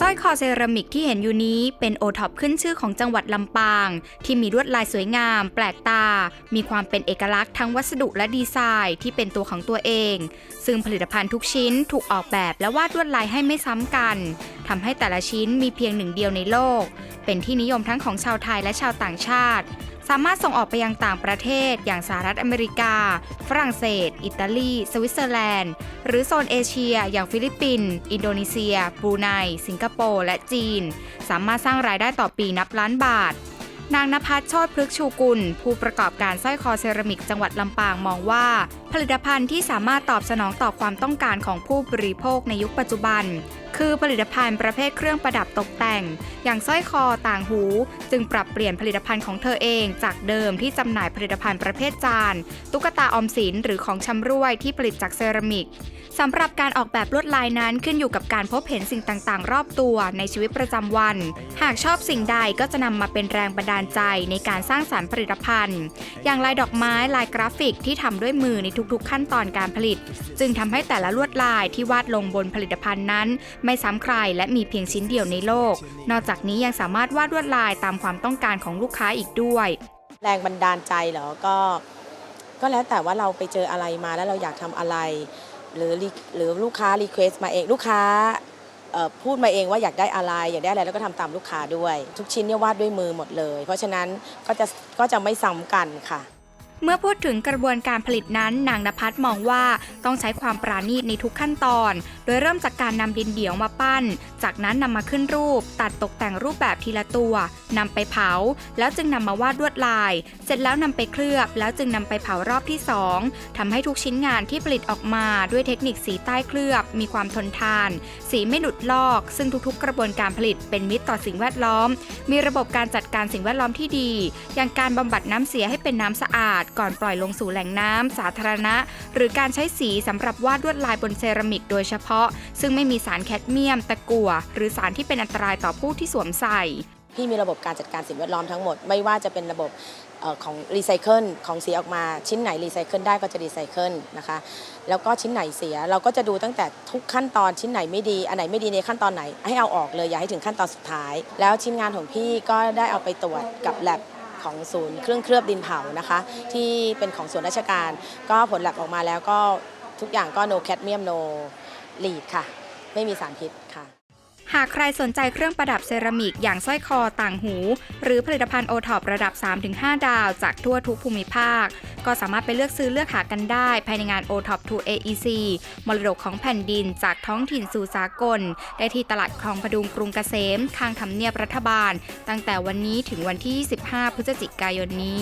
สร้อยคอเซรามิกที่เห็นอยู่นี้เป็นโอท็อปขึ้นชื่อของจังหวัดลำปาง ที่มีลวดลายสวยงาม แปลกตา มีความเป็นเอกลักษณ์ทั้งวัสดุและดีไซน์ที่เป็นตัวของตัวเอง ซึ่งผลิตภัณฑ์ทุกชิ้นถูกออกแบบและวาดลวดลายให้ไม่ซ้ำกันทำให้แต่ละชิ้นมีเพียงหนึ่งเดียวในโลก เป็นที่นิยมทั้งของชาวไทยและชาวต่างชาติ สามารถส่งออกไปยังต่างประเทศ อย่างสหรัฐอเมริกา ฝรั่งเศส อิตาลี สวิตเซอร์แลนด์ หรือโซนเอเชีย อย่างฟิลิปปินส์ อินโดนีเซีย บรูไน สิงคโปร์ และจีน สามารถสร้างรายได้ต่อปีนับล้านบาท นางนภัสชติพฤกชูกุล ผู้ประกอบการสร้อยคอเซรามิกจังหวัดลำปางมองว่า ผลิตภัณฑ์ที่สามารถตอบสนองต่อความต้องการของผู้บริโภคในยุคปัจจุบัน คือผลิตภัณฑ์ประเภทเครื่องประดับตกแต่ง อย่างสร้อยคอต่างหู จึงปรับเปลี่ยนผลิตภัณฑ์ของเธอเอง จากเดิมที่จำหน่ายผลิตภัณฑ์ประเภทจาน ตุ๊กตาออมสินหรือของชำร่วยที่ผลิตจากเซรามิกสำหรับการออกแบบลวดลายนั้นขึ้นอยู่กับการพบเห็นสิ่งต่างๆ รอบตัวในชีวิตประจำวัน หากชอบสิ่งใดก็จะนำมาเป็นแรงบันดาลใจในการสร้างสารรค์ผลิตภัณฑ์ อย่างลายดอกไม้ลายกราฟิกที่ทำด้วยมือในทุกๆ ขั้นตอนการผลิต จึงทำให้แต่ละลวดลายที่วาดลงบนผลิตภัณฑ์นั้นไม่ซ้ำใครและมีเพียงชิ้นเดียวในโลก นอกจากนี้ยังสามารถวาดลวดลายตามความต้องการของลูกค้าอีกด้วย แรงบันดาลใจเหรอก็ ก็แล้วแต่ว่าเราไปเจออะไรมาแล้วเราอยากทำอะไร หรือหรือลูกค้ารีเควสมาเองลูกค้าพูดมาเองว่าอยากได้อะไรอยากได้อะไรแล้วก็ทำตามลูกค้าด้วย ทุกชิ้นเนี่ยวาดด้วยมือหมดเลย เพราะฉะนั้นก็จะก็จะไม่ซ้ำกันค่ะ เมื่อพูดถึงกระบวนการผลิตนั้น นางนภัสมองว่าต้องใช้ความปราณีตในทุกขั้นตอน โดยเริ่มจากการนำดินเดี่ยวมาปั้น จากนั้นนำมาขึ้นรูป ตัดตกแต่งรูปแบบทีละตัวนำไปเผา แล้วจึงนำมาวาดลวดลาย เสร็จแล้วนำไปเคลือบ แล้วจึงนำไปเผารอบที่ 2ทำให้ทุกชิ้นงานที่ผลิตออกมาด้วยเทคนิคสีใต้เคลือบ มีความทนทาน สีไม่หลุดลอก ซึ่งทุกๆ กระบวนการผลิตเป็นมิตรต่อสิ่งแวดล้อม มีระบบการจัดการสิ่งแวดล้อมที่ดี อย่างการบำบัดน้ำเสียให้เป็นน้ำสะอาดก่อนปล่อยลงสู่แหล่งน้ำสาธารณะ หรือการใช้สีสำหรับวาดลวดลายบนเซรามิกโดยเฉพาะ ซึ่งไม่มีสารแคดเมียม ตะกั่วหรือสารที่เป็นอันตรายต่อผู้ที่สวมใส่พี่มีระบบการจัดการสิ่งแวดล้อมทั้งหมด ไม่ว่าจะเป็นระบบของรีไซเคิลของเสียออกมาชิ้นไหนรีไซเคิลได้ก็จะรีไซเคิลนะคะแล้วก็ชิ้นไหนเสียเราก็จะดูตั้งแต่ทุกขั้นตอนชิ้นไหนไม่ดี อันไหนไม่ดีในขั้นตอนไหน ให้เอาออกเลยอย่าให้ถึงขั้นตอนสุดท้าย แล้วชิ้นงานของพี่ก็ได้เอาไปตรวจกับแลบ ของศูนย์เครื่องเคลือบดินเผานะคะ ที่เป็นของส่วนราชการ ก็ผลแลบออกมาแล้วก็ทุกอย่างก็ no cadmium no lead ค่ะ ไม่มีสารพิษค่ะ หากใครสนใจเครื่องประดับเซรามิกอย่างสร้อยคอต่างหู หรือผลิตภัณฑ์โอท็อประดับ 3-5 ดาว จากทั่วทุกภูมิภาค ก็สามารถไปเลือกซื้อเลือกหากันได้ ภายในงาน o t o p 2 AEC มรดกของแผ่นดินจากท้องถิ่นสู่สากล ได้ที่ตลาดคลองพดุงกรุงเกษมข้างทำเนียบรัฐบาล ตั้งแต่วันนี้ถึงวันที่ 25 พฤศจิกายนนี้